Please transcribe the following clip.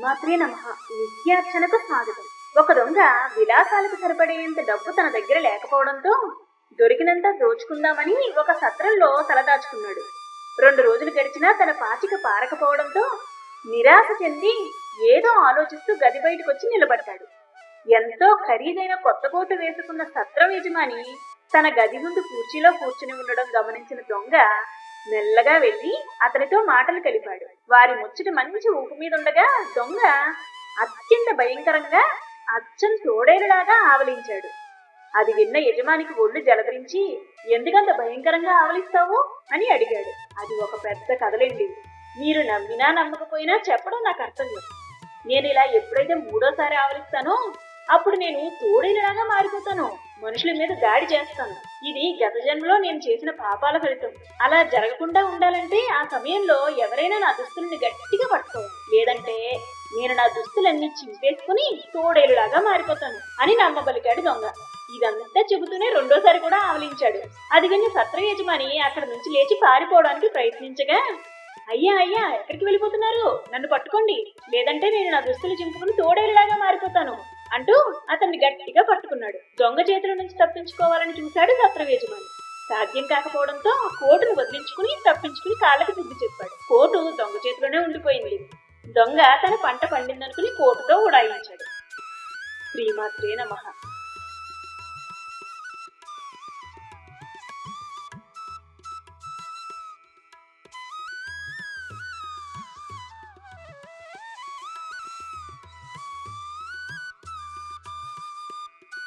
శ్రీమాత్రే నమ. నిత్యార్చనకు స్వాగతం. ఒక దొంగ విలాసాలకు సరిపడేంత డబ్బు తన దగ్గర లేకపోవడంతో దొరికినంత దోచుకుందామని ఒక సత్రంలో తలదాచుకున్నాడు. రెండు రోజులు గడిచినా తన పాచిక పారకపోవడంతో నిరాశ చెంది ఏదో ఆలోచిస్తూ గది బయటకు వచ్చి నిలబడ్డాడు ఎంతో ఖరీదైన కొత్త కోటు వేసుకున్న సత్రం యజమాని తన గది ముందు కుర్చీలో కూర్చుని ఉండడం గమనించిన దొంగ మెల్లగా వెళ్ళి అతనితో మాటలు కలిపాడు. వారి ముచ్చట మంచి ఊపు మీదుండగా దొంగ అత్యంత భయంకరంగా అచ్చం తోడేరులాగా ఆవలించాడు. అది విన్న యజమానికి ఒళ్ళు జలదరించి ఎందుకంత భయంకరంగా ఆవలిస్తావు? అని అడిగాడు. అది ఒక పెద్ద కథలండి. మీరు నమ్మినా నమ్మకపోయినా చెప్పడం నాకు అర్థం లేదు. నేను ఇలా ఎప్పుడైతే మూడోసారి ఆవలిస్తానో అప్పుడు నేను తోడేలులాగా మారిపోతాను. మనుషుల మీద దాడి చేస్తాను. ఇది గత జన్మలో నేను చేసిన పాపాల ఫలితం. అలా జరగకుండా ఉండాలంటే ఆ సమయంలో ఎవరైనా నా దుస్తుల్ని గట్టిగా పట్టుకోవాలి. లేదంటే నేను నా దుస్తులన్నీ చింపేసుకుని తోడేలులాగా మారిపోతాను అని నమ్మబలికాడు దొంగ. ఇదంతా చెబుతూనే రెండోసారి కూడా ఆవలించాడు. అది విని సత్ర యజమాని అక్కడ నుంచి లేచి పారిపోవడానికి ప్రయత్నించగా అయ్యా అయ్యా ఎక్కడికి వెళ్ళిపోతున్నారు? నన్ను పట్టుకోండి. లేదంటే నేను నా దుస్తులు చింపుకుని తోడేలులాగా మారిపోతాను. అంటూ అతన్ని గట్టిగా పట్టుకున్నాడు. దొంగ చేతుల నుంచి తప్పించుకోవాలని చూశాడు సత్ర యజమాని. సాధ్యం కాకపోవడంతో ఆ కోటును వదిలించుకుని తప్పించుకుని కాళ్ళకి బుద్ధి చెప్పాడు. కోటు దొంగ చేతిలోనే ఉండిపోయింది. దొంగ తన పంట పండిందనుకుని కోటుతో ఉడాయించాడు శ్రీమాత్రే నమః.